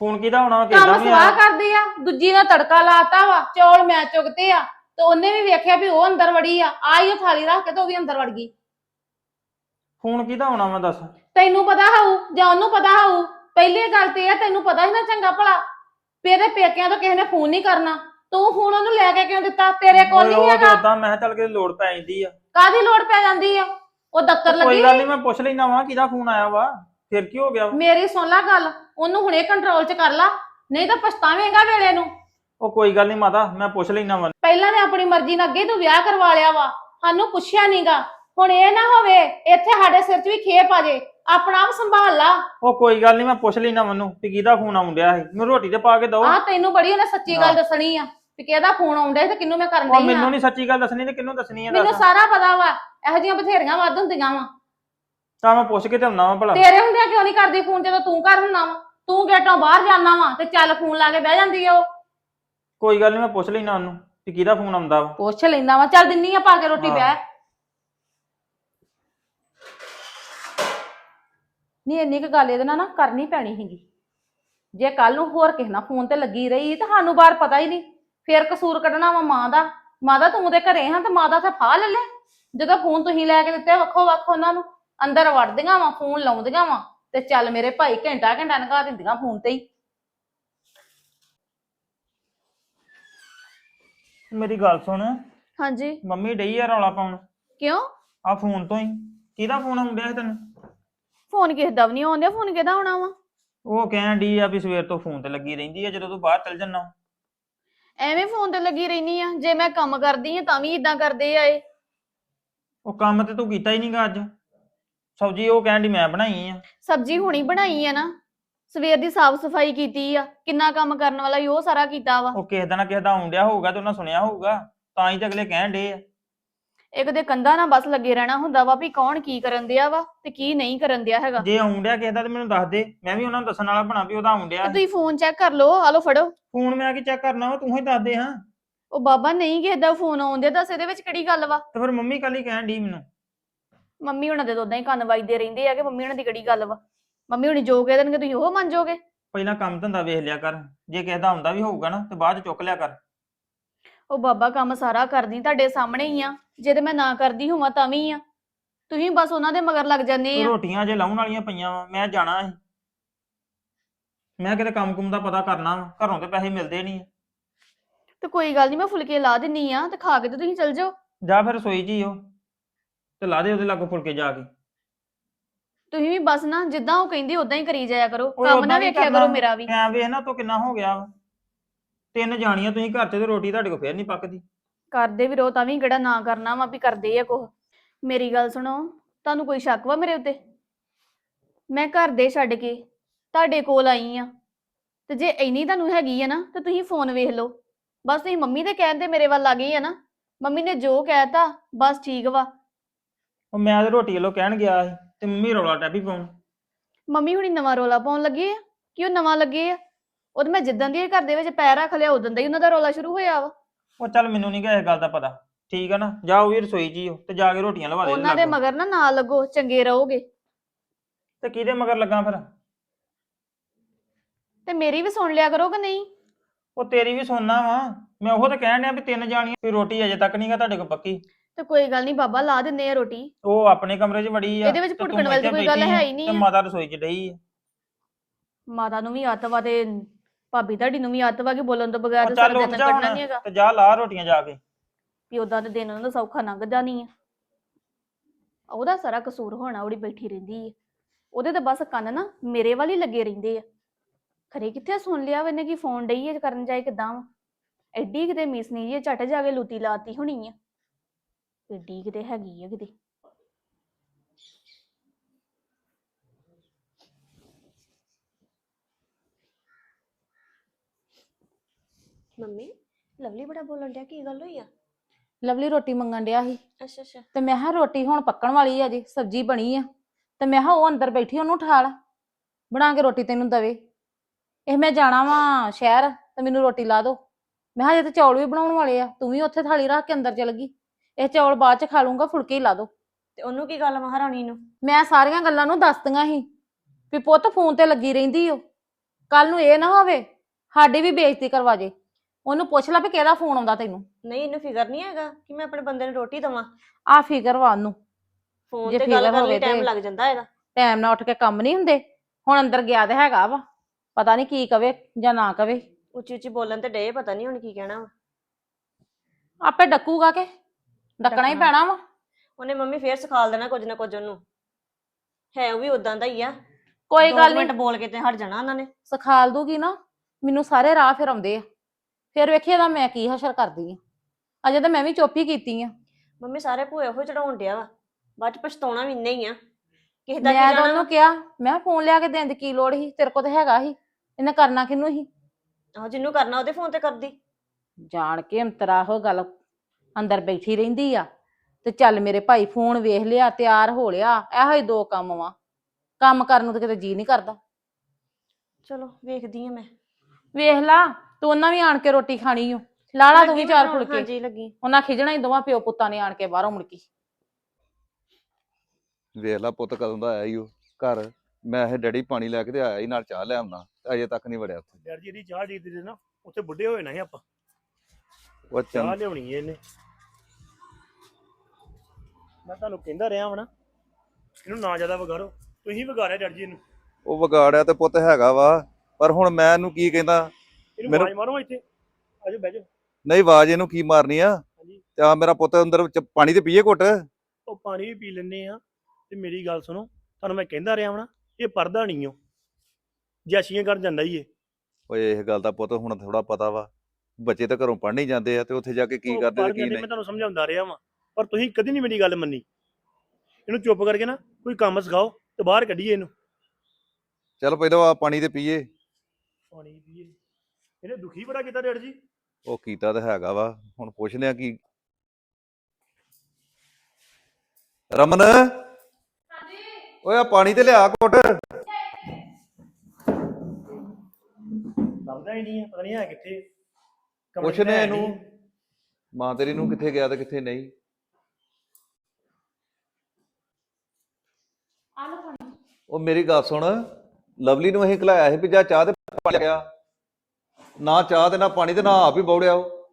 ਫੋਨ ਕਿਹਦਾ ਹੋਣਾ ਵਾ ਕੰਮ ਕਿਦਾਂ ਵੀ ਸਵਾਹ ਕਰਦੀ ਆ ਦੂਜੀ ਨਾਲ ਤੜਕਾ ਲਾਤਾ ਵਾ ਚੌਲ ਮੈਂ ਚੁਗਤੇ ਆ ਤੇ ਉਹਨੇ ਵੀ ਵੇਖਿਆ ਵੀ ਉਹ ਅੰਦਰ ਵੜੀ ਆ ਆਈ ਉਹ ਥਾਲੀ ਰੱਖ ਕੇ ਤੇ ਉਹ ਵੀ ਅੰਦਰ ਵੜ ਗਈ। ਫੋਨ ਕਿਹਦਾ ਹੋਣਾ ਵਾ ਦੱਸ? ਤੈਨੂੰ ਪਤਾ ਹੋਊ ਜਾਂ ਉਹਨੂੰ ਪਤਾ ਹੋਊ ਪਹਿਲੀ ਗੱਲ ਤੇ ਇਹ ਤੈਨੂੰ ਪਤਾ ਸੀ ਨਾ ਚੰਗਾ ਭਲਾ ਵੀ ਇਹਦੇ ਪੇਕਿਆਂ ਤੋਂ ਕਿਸੇ ਨੇ ਫੋਨ ਨਹੀਂ ਕਰਨਾ ਤੂੰ ਫੋਨ ਉਹਨੂੰ ਲੈ ਕੇ ਕਿਉਂ ਦਿੱਤਾ? ਤੇਰੇ ਕੋਲ ਨਹੀਂ ਉਹ ਤੇ ਹੈਗਾ। ਉਦਾਂ ਮੈਂ ਕਿਹਾ ਚੱਲ ਕੇ ਲੋੜ ਪੈ ਜਾਂਦੀ ਆ। ਕਾਦੀ ਲੋੜ ਪੈ ਜਾਂਦੀ ਆ? ਉਹ ਦਫ਼ਤਰ ਕੋਈ ਲੱਗੀ ਗੱਲ ਨਹੀਂ ਮੈਂ ਪੁੱਛ ਲੈਣਾ ਵਾ ਕਿਹਦਾ ਫੋਨ ਆਇਆ ਵਾ? ਫਿਰ ਕੀ ਹੋ ਗਿਆ ਵਾ? ਮੇਰੀ ਸੁਣ ਲੈ ਗੱਲ ਉਹਨੂੰ ਹੁਣੇ ਕੰਟਰੋਲ 'ਚ ਕਰ ਲਾ ਨਹੀਂ ਤਾਂ ਪਛਤਾਵੇਂਗਾ ਵੇਲੇ ਨੂੰ। ਉਹ ਕੋਈ ਗੱਲ ਨਹੀਂ ਮਾਤਾ ਮੈਂ ਪੁੱਛ ਲੈਣਾ ਵਾ। ਪਹਿਲਾਂ ਨੇ ਆਪਣੀ ਮਰਜ਼ੀ ਨਾਲ ਅੱਗੇ ਤੂੰ ਵਿਆਹ ਕਰਵਾ ਲਿਆ ਵਾ ਸਾਨੂੰ ਪੁੱਛਿਆ ਨਹੀਂਗਾ ਹੁਣ ਇਹ ਨਾ ਹੋਵੇ ਇੱਥੇ ਸਾਡੇ ਸਿਰ 'ਚ ਵੀ ਖੇਪ ਆ ਜੇ। ਆਪਣਾ ਆਪ ਸੰਭਾਲ ਲਾ। ਉਹ ਕੋਈ ਗੱਲ ਨਹੀਂ ਮੈਂ ਪੁੱਛ ਲੈਣਾ ਮੈਨੂੰ ਵੀ ਕਿਹਦਾ ਫੋਨ ਆਉਂਦਿਆ ਸੀ। ਮੈਨੂੰ ਰੋਟੀ ਤੇ ਪਾ ਕੇ ਦਿਓ। ਆ ਤੈਨੂੰ ਬੜੀ ਉਹਨੇ ਸੱਚੀ ਗੱਲ। ਦੱਸਣੀ ਆ ਵੀ ਕਿਹਦਾ ਫੋਨ ਆਉਂਦਾ ਤੇ ਕਿੰਨੂੰ ਮੈਂ ਕਰਨ ਉਹ ਡਈ ਮੈਨੂੰ ਆ ਨਹੀਂ ਸੱਚੀ ਗੱਲ ਦੱਸਣੀ ਤੇ ਕਿਹਨੂੰ ਦੱਸਣੀ ਆ ਮੈਨੂੰ ਦੱਸ। ਸਾਰਾ ਪਤਾ ਵਾ ਇਹੋ ਜਿਹੀਆਂ ਬਥੇਰੀਆਂ ਵੱਧ ਹੁੰਦੀਆਂ ਵਾ। ਤਾਂ ਮੈਂ ਪੁੱਛ ਕੇ ਤੇ ਆਉਣਾ ਵਾ ਭਲਾ। ਤੇਰੇ ਹੁੰਦਿਆਂ ਕਿਉਂ ਨਹੀਂ ਕਰਦੀ ਫੋਨ ਜਦੋਂ ਤੂੰ ਘਰ ਹੁੰਨਾ ਵਾ? ਤੂੰ ਗੇਟੋਂ ਬਾਹਰ ਜਾਣਾ ਵਾ ਤੇ ਚੱਲ ਫੋਨ ਲਾ ਕੇ ਬਹਿ ਜਾਂਦੀ ਆ ਉਹ। ਕੋਈ ਗੱਲ ਨਹੀਂ ਮੈਂ ਪੁੱਛ ਲੈਣਾ ਉਹਨੂੰ ਵੀ ਕਿਹਦਾ ਫੋਨ ਆਉਂਦਾ ਵਾ। ਪੁੱਛ ਲੈਂਦਾ ਵਾ ਚੱਲ ਦਿੰਨੀ ਆ ਪਾ ਕੇ ਰੋਟੀ ਹਾਂ। ਬਹਿ। ਨਹੀਂ ਇੰਨੀ ਕੁ ਗੱਲ ਇਹਦੇ ਨਾਲ ਨਾ ਕਰਨੀ ਪੈਣੀ ਸੀਗੀ। ਜੇ ਕੱਲ ਨੂੰ ਹੋਰ ਕਿਸੇ ਨਾਲ ਫੋਨ ਤੇ ਲੱਗੀ ਰਹੀ ਤਾਂ ਸਾਨੂੰ ਬਾਹਰ ਪਤਾ ਹੀ ਨਹੀਂ। ਫੇਰ ਕਸੂਰ ਕੱਢਣਾ ਵਾ ਮਾਂ ਦਾ। ਮਾਂ ਦਾ ਤੂੰ ਤੇ ਘਰੇ ਹਾਂ ਤੇ ਮਾਂ ਦਾ ਤਾਂ ਫਾਹ ਲੈ ਲੈ। ਜਦੋਂ ਫੋਨ ਤੁਸੀਂ ਲੈ ਕੇ ਦਿੱਤੇ ਵੱਖੋ ਵੱਖ ਉਹਨਾਂ ਨੂੰ ਅੰਦਰ ਵੜਦੀਆਂ ਵਾ ਫੋਨ ਲਾਉਂਦੀਆਂ ਵਾ ਤੇ ਚੱਲ ਮੇਰੇ ਭਾਈ ਘੰਟਾ ਘੰਟਾ ਲਗਾ ਦਿੰਦੀਆਂ ਫੋਨ ਤੇ ਹੀ। ਮੇਰੀ ਗੱਲ ਸੁਣ। ਹਾਂਜੀ। ਮੰਮੀ ਡਈ ਆ ਰੌਲਾ ਪਾਉਣ। ਕਿਉਂ? ਆ ਫੋਨ ਤੋਂ ਹੀ। ਕਿਹਦਾ ਫੋਨ ਆਉਂਦਿਆ ਸੀ ਤੈਨੂੰ? ਫੋਨ ਕਿਸੇ ਦਾ ਵੀ ਨਹੀਂ ਆਉਂਦਾ ਫੋਨ ਕਿਹਦਾ ਆਉਣਾ ਵਾ? ਉਹ ਕਹਿਣ ਡਈ ਆ ਵੀ ਸਵੇਰ ਤੋਂ ਫੋਨ ਤੇ ਲੱਗੀ ਰਹਿੰਦੀ ਆ ਜਦੋਂ ਤੂੰ ਬਾਹਰ ਚੱਲ ਜੰਨਾ। ਐਵੇਂ ਫੋਨ ਤੇ ਲੱਗੀ ਰਹਿਨੀ ਆ ਜੇ ਮੈਂ ਕੰਮ ਕਰਦੀ ਆ ਤਾਂ ਵੀ ਇਦਾਂ ਕਰਦੇ ਆ ਇਹ। ਉਹ ਕੰਮ ਤੇ ਤੂੰ ਕੀਤਾ ਹੀ ਨਹੀਂਗਾ ਅੱਜ। ਸਬਜੀ ਉਹ ਕਹਿਣ ਡਈ ਮੈਂ ਬਣਾਈ ਆ। ਸਬਜ਼ੀ ਹੁਣੀ ਬਣਾਈ ਆ ਨਾ ਸਵੇਰ ਦੀ ਸਾਫ਼ ਸਫ਼ਾਈ ਕੀਤੀ ਆ ਕਿੰਨਾ ਕੰਮ ਕਰਨ ਵਾਲਾ ਈ ਉਹ ਸਾਰਾ ਕੀਤਾ ਵਾ। ਉਹ ਕਿਸੇ ਦਾ ਨਾ ਕਿਸੇ ਦਾ ਆਉਂਦਿਆ ਹੋਊਗਾ ਤੇ ਉਹਨਾਂ ਸੁਣਿਆ ਹੋਊਗਾ ਤਾਂ ਹੀ ਤੇ ਅਗਲੇ ਕਹਿਣ ਡੇ ਆ। ਇੱਕ ਦੇ ਕੰਧਾਂ ਨਾਲ ਬਸ ਲੱਗੇ ਰਹਿਣਾ ਹੁੰਦਾ ਵਾ ਵੀ ਕੌਣ ਕੀ ਕਰਨ ਦਿਆ ਵਾ ਤੇ ਕੀ ਨਹੀਂ ਕਰਨ ਦਿਆ ਹੈਗਾ। ਜੇ ਆਉਂਦਿਆ ਕਿਸੇ ਦਾ ਤੇ ਮੈਨੂੰ ਦੱਸ ਦੇ ਮੈਂ ਵੀ ਉਹਨਾਂ ਨੂੰ ਦੱਸਣ ਵਾਲਾ ਬਣਾ ਵੀ ਉਹਦਾ ਆਉਂਦਿਆ ਤੇ ਤੁਸੀਂ ਫੋਨ ਚੈੱਕ ਕਰ ਲਓ ਆ ਲਓ ਫੜੋ। ਫੋਨ ਮੈਂ ਆ ਕੇ ਚੈੱਕ ਕਰਨਾ ਵਾ ਤੂੰ ਹੀ ਦੱਸ ਦੇ ਹਾਂ। ਉਹ ਬਾਬਾ ਨਹੀਂ ਕਿਸੇ ਦਾ ਫੋਨ ਆਉਂਦੇ ਦੱਸ ਇਹਦੇ ਵਿੱਚ ਕਿਹੜੀ ਗੱਲ ਵਾ? ਤੇ ਫਿਰ ਮੰਮੀ ਕੱਲ ਹੀ ਕਹਿਣ ਡਈ ਮੈਨੂੰ। ਮੰਮੀ ਹੁਣਾਂ ਦੇ ਤਾਂ ਉਦਾਂ ਹੀ ਕੰਨ ਵੱਜਦੇ ਰਹਿੰਦੇ ਆ ਕਿ ਮੰਮੀ ਹੁਣਾਂ ਦੀ ਕਿਹੜੀ ਗੱਲ ਵਾ? ਮੰਮੀ ਹੁਣੀ ਜੋ ਕਹਿ ਦੇਣਗੇ ਤੁਸੀਂ ਉਹ ਮੰਨ ਜਾਓਗੇ। ਪਹਿਲਾਂ ਕੰਮ ਧੰਦਾ ਵੇਖ ਲਿਆ ਕਰ ਜੇ ਕਿਸੇ ਦਾ ਆਉਂਦਾ ਵੀ ਹੋਊਗਾ ਨਾ ਤੇ ਬਾਅਦ ਚ ਚੁੱਕ ਲਿਆ ਕਰ। ਉਹ ਬਾਬਾ ਕੰਮ ਸਾਰਾ ਕਰਦੀ ਤੁਹਾਡੇ ਸਾਹਮਣੇ ਹੀ ਆ। ਜੇ ਤੇ ਮੈਂ ਨਾ ਕਰਦੀ ਹੋਵਾਂ ਤਾਂ ਵੀ ਆ। ਤੁਸੀਂ ਬਸ ਉਹਨਾਂ ਦੇ ਮਗਰ ਲੱਗ ਜਾਂਦੇ ਆ। ਰੋਟੀਆਂ ਜੇ ਲਾਉਣ ਵਾਲੀਆਂ ਪਈਆਂ ਵਾ ਮੈਂ ਜਾਣਾ ਸੀ। ਮੈਂ ਕਿਤੇ ਕੰਮ ਕੁਮ ਦਾ ਪਤਾ ਕਰਨਾ ਵਾ ਘਰੋਂ ਤੇ ਪੈਸੇ ਮਿਲਦੇ ਨਹੀਂ ਤੇ ਕੋਈ ਗੱਲ ਨਹੀਂ ਮੈਂ ਫੁਲਕੇ ਲਾ ਦਿੰਨੀ ਆ ਤੇ ਖਾ ਕੇ ਤੇ ਤੁਸੀਂ ਚਲ ਜਾਓ। ਜਾ ਫਿਰ ਰਸੋਈ 'ਚ ਹੀ ਹੋ ਤੇ ਲਾ ਦੇ ਉਹਦੇ ਲਾਗੋਂ ਫੁਲਕੇ ਜਾ ਕੇ। ਤੁਸੀਂ ਵੀ ਬਸ ਨਾ ਜਿੱਦਾਂ ਉਹ ਕਹਿੰਦੀ ਉਦਾਂ ਹੀ ਕਰੀ ਜਾਇਆ ਕਰੋ। ਕੰਮ ਓਦਾਂ ਨਾ ਨੀ ਵੇਖਿਆ ਕਰਨਾ। ਕਰੋ ਮੇਰਾ ਵੀ। ਐਂ ਵੇਖ ਨਾ ਤੂੰ ਕਿੰਨਾ ਹੋ ਗਿਆ ਵਾ। ਤਿੰਨ ਜਾਣੀਆਂ ਤੁਸੀਂ ਘਰ ਤੇ ਰੋਟੀ ਤੁਹਾਡੇ ਕੋਲ ਫੇਰ ਨਹੀਂ ਪੱਕਦੀ। ਕਰਦੇ ਵੀ ਰੋ ਤਾਂ ਵੀ ਕਿਹੜਾ ਨਾ ਕਰਨਾ ਵਾ ਵੀ ਕਰਦੇ ਆ ਕੁਛ। ਮੇਰੀ ਗੱਲ ਸੁਣੋ ਤੁਹਾਨੂੰ ਕੋਈ ਸ਼ੱਕ ਵਾ ਮੇਰੇ ਉੱਤੇ? ਮੈਂ ਘਰ ਦੇ ਛੱਡ ਕੇ ਤੁਹਾਡੇ ਕੋਲ ਆਈ ਆ। ਤੇ ਜੇ ਇੰਨੀ ਤੁਹਾਨੂੰ ਹੈਗੀ ਆ ਨਾ ਤੇ ਤੁਸੀਂ ਫੋਨ ਵੇਖ ਲਓ। ਬਸ ਤੁਸੀਂ ਮੰਮੀ ਦੇ ਕਹਿਣ ਤੇ ਮੇਰੇ ਵੱਲ ਆ ਗਈ ਆ ਨਾ। ਮੰਮੀ ਨੇ ਜੋ ਕਹਿਤਾ ਬਸ ਠੀਕ ਵਾ। ਉਹ ਮੈਂ ਤੇ ਰੋਟੀ ਵੱਲੋਂ ਕਹਿਣ ਗਿਆ ਸੀ ਤੇ ਮੰਮੀ ਰੌਲਾ ਟੈਪੀ ਪਾਉਣ। ਮੰਮੀ ਹੁਣੀ ਨਵਾਂ ਰੋਲਾ ਪਾਉਣ ਲੱਗੇ ਆ ਕਿ ਉਹ ਨਵਾਂ ਲੱਗੇ ਆ? ਉਹ ਤੇ ਮੈਂ ਜਿੱਦਾਂ ਦੀ ਇਹ ਘਰ ਦੇ ਵਿੱਚ ਪੈਰ ਰੱਖ ਲਿਆ ਉਦੋਂ ਦਾ ਹੀ ਉਹਨਾਂ ਦਾ ਰੋਲਾ ਸ਼ੁਰੂ ਹੋਇਆ ਵਾ। ਉਹ ਚੱਲ ਮੈਨੂੰ ਨਹੀਂ ਇਸ ਗੱਲ ਦਾ ਪਤਾ। ਠੀਕ ਆ ਨਾ ਜਾ ਉਹ ਵੀ ਰਸੋਈ 'ਚ ਹੀ ਹੋ ਤੇ ਜਾ ਕੇ ਰੋਟੀਆਂ ਲਵਾ ਦੇ ਉਹਨਾਂ ਦੇ। ਮਗਰ ਨਾ ਨਾ ਲੱਗੋ ਚੰਗੇ ਰਹੋਗੇ। ਤੇ ਕਿਹਦੇ ਮਗਰ ਲੱਗਾ ਫਿਰ? ਤੇ ਮੇਰੀ ਵੀ ਸੁਣ ਲਿਆ ਕਰੋ ਕਿ ਨਹੀਂ? ਉਹ ਤੇਰੀ ਵੀ ਸੁਣਨਾ ਵਾ। ਮੈਂ ਉਹ ਤਾਂ ਕਹਿਣ ਡਿਆ ਵੀ ਤਿੰਨ ਜਾਣੀਆਂ ਵੀ ਰੋਟੀ ਅਜੇ ਤੱਕ ਨਹੀਂਗਾ ਤੁਹਾਡੇ ਕੋਲ ਪੱਕੀ। ਤੇ ਕੋਈ ਗੱਲ ਨਹੀਂ ਬਾਬਾ ਲਾ ਦਿੰਨੇ ਆ ਰੋਟੀ। ਉਹ ਆਪਣੇ ਕਮਰੇ 'ਚ ਵੜੀ ਆ ਇਹਦੇ ਵਿੱਚ ਤੇ ਤੂੰ ਭੁੜਕਣ ਵਾਲੀ ਤਾਂ ਇੱਥੇ ਕੋਈ ਗੱਲ ਬੈਠੀ ਹੈ ਹੀ ਨਹੀਂ ਤੇ ਆ। ਮਾਤਾ ਰਸੋਈ 'ਚ ਡਈ ਆ। ਮਾਤਾ ਨੂੰ ਵੀ ਆਤਵਾ ਤੇ ਭਾਬੀ ਤੁਹਾਡੀ ਨੂੰ ਵੀ ਆਤਵਾ ਕਿ ਬੋਲਣ ਤੋਂ ਬਗੈਰ ਤਾਂ ਚੱਲ ਸਾਰਾ ਉੱਠ ਦਿਨ ਜਾ ਕੱਢਣਾ ਹੁਣ ਨਹੀਂ ਹੈਗਾ। ਤੇ ਜਾ ਲਾ ਰੋਟੀਆਂ ਜਾ ਕੇ। ਵੀ ਉਦਾਂ ਦੇ ਦਿਨ ਉਹਨਾਂ ਦਾ ਸੌਖਾ ਲੰਘਦਾ ਨਹੀਂ ਆ। ਉਹਦਾ ਸਾਰਾ ਕਸੂਰ ਹੋਣਾ ਉਹਦੀ ਬੈਠੀ ਰਹਿੰਦੀ ਹੈ ਉਹਦੇ ਤਾਂ ਬਸ ਕੰਨ ਨਾ ਮੇਰੇ ਵੱਲ ਹੀ ਲੱਗੇ ਰਹਿੰਦੇ ਆ। ਖਰੇ ਕਿੱਥੇ ਸੁਣ ਲਿਆ ਵਾ ਇਹਨੇ ਕੀ ਫੋਨ ਡਈ ਹੈ ਕਰਨ ਜਾਏ ਕਿਦਾਂ ਵਾ? ਐਡੀ ਕਿਤੇ ਮਿਸਨੀ ਜੀ ਝਟ ਜਾ ਕੇ ਲੂਤੀ ਲਾਤੀ ਹੋਣੀ ਆ। ਐਡੀ ਕਿਤੇ ਹੈਗੀ ਆ ਕਿਤੇ। ਮੰਮੀ ਲਵਲੀ ਬੜਾ ਬੋਲਣ ਡਿਆ ਕੀ ਗੱਲ ਹੋਈ ਆ? ਲਵਲੀ ਰੋਟੀ ਮੰਗਣ ਡਿਆ ਸੀ। ਅੱਛਾ ਅੱਛਾ। ਤੇ ਮੈਂ ਕਿਹਾ ਰੋਟੀ ਹੁਣ ਪੱਕਣ ਵਾਲੀ ਆ ਜੀ ਸਬਜ਼ੀ ਬਣੀ ਆ। ਤੇ ਮੈਂ ਕਿਹਾ ਉਹ ਅੰਦਰ ਬੈਠੀ ਉਹਨੂੰ ਠਾਲ ਬਣਾ ਕੇ ਰੋਟੀ ਤੈਨੂੰ ਦਵੇ। ਇਹ ਮੈਂ ਜਾਣਾ ਵਾਂ ਸ਼ਹਿਰ ਤੇ ਮੈਨੂੰ ਰੋਟੀ ਲਾ ਦੋ। ਮੈਂ ਕਿਹਾ ਜੇ ਤੇ ਚੌਲ ਵੀ ਬਣਾਉਣ ਵਾਲੇ ਆ ਤੂੰ ਵੀ ਉੱਥੇ ਥਾਲੀ ਰੱਖ ਕੇ ਅੰਦਰ ਚਲ ਗਈ। ਇਹ ਚੌਲ ਬਾਅਦ ਚ ਖਾ ਲੂੰਗਾ ਫੁਲਕੇ ਹੀ ਲਾ ਦੋ। ਤੇ ਉਹਨੂੰ ਕੀ ਗੱਲ ਮਹਾਰਾਣੀ ਨੂੰ? ਮੈਂ ਸਾਰੀਆਂ ਗੱਲਾਂ ਨੂੰ ਦੱਸਦੀਆਂ ਸੀ ਵੀ ਪੁੱਤ ਫੋਨ ਤੇ ਲੱਗੀ ਰਹਿੰਦੀ ਓ। ਕੱਲ ਨੂੰ ਇਹ ਨਾ ਹੋਵੇ ਸਾਡੀ ਵੀ ਬੇਇੱਜ਼ਤੀ ਕਰਵਾ ਜੇ। ਉਹਨੂੰ ਪੁੱਛ ਲੈ ਵੀ ਕਿਹਦਾ ਫੋਨ ਆਉਂਦਾ ਤੈਨੂੰ। ਨਹੀਂ ਇਹਨੂੰ ਫਿਕਰ ਨਹੀਂ ਹੈਗਾ ਕਿ ਮੈਂ ਆਪਣੇ ਬੰਦੇ ਨੂੰ ਰੋਟੀ ਦਵਾਂ। ਆ ਫਿਕਰ ਵਾ ਉਹਨੂੰ। ਫੋਨ ਜੇ ਤੇ ਗੱਲ ਫਿਕਰ ਕਰਨ ਹੋਵੇ ਲਈ ਟਾਈਮ ਤੇ- ਲੱਗ ਜਾਂਦਾ ਇਹਦਾ। ਟਾਈਮ ਨਾਲ ਉੱਠ ਕੇ ਕੰਮ ਨਹੀਂ ਹੁੰਦੇ। ਹੁਣ ਅੰਦਰ ਗਿਆ ਤੇ ਹੈਗਾ ਵਾ। ਪਤਾ ਨਹੀਂ ਕੀ ਕਵੇ ਜਾਂ ਨਾ ਕਵੇ। ਉੱਚੀ ਉੱਚੀ ਬੋਲਣ ਤੇ ਡੇ ਪਤਾ ਨਹੀਂ ਹੁਣ ਕੀ ਕਹਿਣਾ ਵਾ। ਆਪੇ ਡੱਕੂਗਾ ਕਿ? ਡੱਕਣਾ ਹੀ ਡੱਕਣਾ। ਪੈਣਾ ਵਾ। ਉਹਨੇ ਮੰਮੀ ਫੇਰ ਸਿਖਾਲ ਦੇਣਾ ਕੁਝ ਨਾ ਕੁਝ ਉਹਨੂੰ। ਹੈ ਉਹ ਵੀ ਉਦਾਂ ਦਾ ਹੀ ਆ। ਕੋਈ ਦੋ ਗੱਲ ਮਿੰਟ ਨਹੀਂ। ਬੋਲ ਕੇ ਤੇ ਹਟ ਜਾਣਾ ਉਹਨਾਂ ਨੇ। ਸਿਖਾਲ ਦੂਗੀ ਨਾ। ਮੈਨੂੰ ਸਾਰੇ ਰਾਹ ਫਿਰ ਆਉਂਦੇ ਆ। ਫਿਰ ਵੇਖੀ ਇਹਦਾ ਮੈਂ ਕੀ ਹਸ਼ਰ ਕਰਦੀ ਆ। ਅਜੇ ਤਾਂ ਮੈਂ ਵੀ ਚੁੱਪ ਹੀ ਕੀਤੀ ਆ। ਮੰਮੀ ਸਾਰੇ ਭੂਏ ਉਹ ਚੜਾਉਣ ਡਿਆ ਵਾ। ਬਾਅਦ ਚ ਪਛਤਾਉਣਾ ਵੀ ਇੰਨੇ ਹੀ ਆ। ਕਿਸੇ ਦਾ ਕੀ ਮੈਂ ਤਾਂ ਜਾਣਾ ਉਹਨੂੰ ਕਿਹਾ ਮੈਂ ਫੋਨ ਲਿਆ ਕੇ ਦੇਣ ਦੀ ਕੀ ਲੋੜ ਸੀ? ਤੇਰੇ ਕੋਲ ਤੇ ਹੈਗਾ ਸੀ। ਇਹਨੇ ਕਰਨਾ ਕਿਹਨੂੰ ਸੀ? ਆਹੋ ਜਿਹਨੂੰ ਕਰਨਾ ਉਹਦੇ ਫੋਨ ਤੇ ਕਰਦੀ। ਜਾਣ ਕੇ ਅੰਤਰਾ ਉਹ ਗੱਲ ਅੰਦਰ ਬੈਠੀ ਰਹਿੰਦੀ ਆ। ਤੇ ਚੱਲ ਮੇਰੇ ਭਾਈ ਫੋਨ ਵੇਖ ਲਿਆ ਤਿਆਰ ਹੋ ਲਿਆ। ਇਹੋ ਹੀ ਦੋ ਕੰਮ ਵਾ। ਕੰਮ ਕਰਨ ਨੂੰ ਤਾਂ ਕਿਤੇ ਜੀ ਨਹੀਂ ਕਰਦਾ। ਚਲੋ ਵੇਖਦੀ ਆ ਮੈਂ। ਵੇਖ ਲਾ। ਤੂੰ ਉਹਨਾਂ ਵੀ ਆਣ ਕੇ ਰੋਟੀ ਖਾਣੀ ਓ। ਲਾਲਾ ਤੂੰ ਵੀ ਮੈਂ ਚਾਰ ਫੁਲਕੇ। ਹਾਂਜੀ ਲੱਗੀ। ਉਹਨਾਂ ਖਿਜਣਾ ਹੀ ਦੋਵਾਂ ਪਿਓ ਪੁੱਤਾਂ ਨੇ ਆਣ ਕੇ ਬਾਹਰੋਂ ਮੁੜ ਕੇ। ਵੇਖ ਲਾ ਪੁੱਤ ਕਦੋਂ ਦਾ ਆਇਆ ਈ ਉਹ ਘਰ ਮੈਂ ਇਹ ਡੈਡੀ ਪਾਣੀ ਲੈ ਕੇ ਤੇ ਆਇਆ ਹੀ ਨਾਲ ਚਾਹ ਲੈ ਆਉਣਾ। ਅਜੇ ਤੱਕ ਨਹੀਂ ਵੜਿਆ ਉੱਥੇ। ਯਾਰ ਜੀ ਇਹਦੀ ਚਾਹ ਡੀ ਦੇ ਨਾ ਉੱਥੇ ਬੁੱਢੇ ਹੋਏ ਨਾ ਸੀ ਆਪਾਂ। ਉਹ ਚਾਹ ਲਿਆਉਣੀ ਹੈ ਇਹਨੇ। ਮੈਂ ਤੁਹਾਨੂੰ ਕਹਿੰਦਾ ਰਿਹਾ ਵਾਂ ਨਾ ਇਹਨੂੰ ਨਾ ਜ਼ਿਆਦਾ ਵਿਗਾੜੋ। ਤੁਸੀਂ ਵਿਗਾੜਿਆ ਡਰ ਜੀ ਇਹਨੂੰ। ਉਹ ਵਿਗਾੜਿਆ ਤੇ ਪੁੱਤ ਹੈਗਾ ਵਾ। ਪਰ ਹੁਣ ਮੈਂ ਇਹਨੂੰ ਕੀ ਕਹਿੰਦਾ? ਇਹਨੂੰ ਆਵਾਜ਼ ਮਾਰੋ ਇੱਥੇ। ਆਜੋ ਬਹਿ ਜਾਓ। ਨਹੀਂ ਆਵਾਜ਼ ਇਹਨੂੰ ਕੀ ਮਾਰਨੀ ਆ? ਹਾਂਜੀ। ਤੇ ਆ ਮੇਰਾ ਪੁੱਤ ਅੰਦਰ ਚ- ਪਾਣੀ ਤੇ ਪੀਏ ਘੁੱਟ? ਉਹ ਪਾਣੀ ਵੀ ਪੀ ਲੈਨੇ ਆ। ਤੇ ਮੇਰੀ ਗੱਲ ਸੁਣੋ ਤੁਹਾਨੂੰ ਮੈਂ ਕਹਿੰਦਾ ਰਿਹਾ ਨਾ ਇਹ ਪਰਦਾ ਨਹੀਂ ਓ ਜਾਸ਼ੀਆਂ ਕਰ ਜਾਂਦਾ ਹੀ ਇਹ। ਓਏ ਇਹ ਗੱਲ ਦਾ ਪੁੱਤ ਹੁਣ ਥੋੜਾ ਪਤਾ ਵਾ। ਬੱਚੇ ਤਾਂ ਘਰੋਂ ਪੜ੍ਹਨ ਹੀ ਜਾਂਦੇ ਆ ਤੇ ਉੱਥੇ ਜਾ ਕੇ ਕੀ ਉਹ ਕਰਦੇ ਪੜ੍ਹ ਕੀ ਨਹੀਂ ਮੈਂ ਤੁਹਾਨੂੰ ਸਮਝਾਉਂਦਾ ਰਿਹਾ ਵਾਂ। ਪਰ ਤੁਸੀਂ ਕਦੀ ਨਹੀਂ ਮੇਰੀ ਗੱਲ ਮੰਨੀ। ਇਹਨੂੰ ਚੁੱਪ ਕਰਕੇ ਨਾ ਕੋਈ ਕੰਮ ਸਿਖਾਓ ਤੇ ਬਾਹਰ ਕੱਢੀਏ ਇਹਨੂੰ। ਚੱਲ ਪਹਿਲਾਂ ਆ ਪਾਣੀ ਤੇ ਪੀਏ। ਪਾਣੀ ਪੀਏ। ਇਹਨੇ ਦੁਖੀ ਬੜਾ ਕੀਤਾ ਡੈਡ ਜੀ। ਉਹ ਕੀਤਾ ਤਾਂ ਹੈਗਾ ਵਾ ਹੁਣ ਪੁੱਛਦੇ ਆ ਕੀ। ਰਮਨ? ਓਏ ਆ ਪਾਣੀ ਤੇ ਲਿਆ ਘੁੱਟ। ਲੱਭਦਾ ਹੀ ਨਹੀਂ ਹੈ ਪਤਾ ਨਹੀਂ ਹੈ ਕਿੱਥੇ। ਕਮਰੇ 'ਚ ਪੁੱਛਦੇ ਹੈ ਇਹਨੂੰ। ਮਾਂ ਤੇਰੀ ਨੂੰ ਕਿੱਥੇ ਗਿਆ ਤੇ ਕਿੱਥੇ ਨਹੀਂ। ਆ ਲੋ ਪਾਣੀ। ਉਹ ਮੇਰੀ ਗੱਲ ਸੁਣ ਲਵਲੀ ਨੂੰ ਅਸੀਂ ਖਲਾਇਆ ਸੀ ਵੀ ਜਾ ਚਾਹ ਤੇ ਪਾਣੀ ਲਿਆ। ਨਾ ਚਾਹ ਤੇ ਨਾ ਪਾਣੀ ਤੇ ਨਾ ਆਪ ਹੀ ਬੌੜਿਆ ਉਹ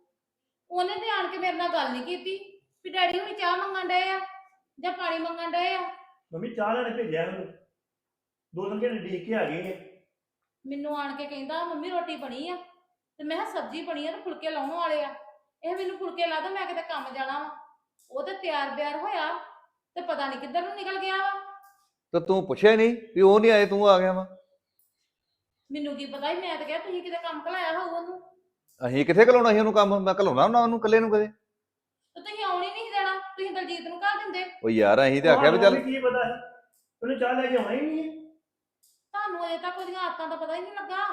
ਉਹਨੇ ਤੇ ਆਣ ਕੇ ਮੇਰੇ ਨਾਲ ਗੱਲ ਨਹੀਂ ਕੀਤੀ ਵੀ ਡੈਡੀ ਹੁਣੀ ਚਾਹ ਮੰਗਣ ਡਏ ਆ ਜਾਂ ਪਾਣੀ ਮੰਗਣ ਡਏ ਆ। ਮੰਮੀ ਚਾਹ ਲੈਣ ਭੇਜਿਆ ਉਹਨੂੰ। ਦੋ ਤਿੰਨ ਘੰਟੇ ਦੇਖ ਕੇ ਆ ਗਏ ਨੇ। ਮੈਨੂੰ ਆਣ ਕੇ ਕਹਿੰਦਾ ਮੰਮੀ ਰੋਟੀ ਬਣੀ ਆ। ਤੇ ਮੈਂ ਕਿਹਾ ਸਬਜ਼ੀ ਬਣੀ ਆ ਤੇ ਫੁਲਕੇ ਲਾਉਣ ਵਾਲੇ ਆ। ਇਹ ਮੈਨੂੰ ਫੁਲਕੇ ਲਾ ਦੋ ਮੈਂ ਕਿਤੇ ਕੰਮ ਜਾਣਾ ਵਾ। ਉਹ ਤੇ ਤਿਆਰ ਬਿਆਰ ਹੋਇਆ ਤੇ ਪਤਾ ਨਹੀਂ ਕਿੱਧਰ ਨੂੰ ਨਿਕਲ ਗਿਆ ਵਾ। ਤੇ ਤੂੰ ਪੁੱਛਿਆ ਨਹੀਂ ਵੀ ਉਹ ਨਹੀਂ ਆਏ ਤੂੰ ਆ ਗਿਆ ਵਾ। ਮੈਨੂੰ ਕੀ ਪਤਾ ਸੀ ਮੈਂ ਤਾਂ ਕਿਹਾ ਤੁਸੀਂ ਕਿਤੇ ਕੰਮ ਘਲਾਇਆ ਹੋਊ ਉਹਨੂੰ। ਅਸੀਂ ਕਿੱਥੇ ਘਲਾਉਣਾ ਸੀ ਉਹਨੂੰ ਕੰਮ? ਮੈਂ ਘਲਾਉਣਾ ਉਹਨਾਂ ਉਹਨੂੰ ਇਕੱਲੇ ਨੂੰ ਕਦੇ? ਤੇ ਤੁਸੀਂ ਆਉਣ ਨਹੀਂ ਦੇਣਾ ਤੁਸੀਂ ਦਲਜੀਤ ਨੂੰ ਘੱਲ ਦਿੰਦੇ। ਉਹ ਯਾਰ ਅਸੀਂ ਤੇ ਆਖਿਆ ਵੀ ਚੱਲ ਕੀ ਪਤਾ ਹੈ ਉਹਨੇ ਚਾਹ ਲੈ ਕੇ ਆਉਣਾ ਹੀ ਨਹੀਂ ਹੈ। ਤੁਹਾਨੂੰ ਅਜੇ ਤੱਕ ਉਹਦੀਆਂ ਆਦਤਾਂ ਦਾ ਪਤਾ ਹੀ ਨਹੀਂ ਲੱਗਾ।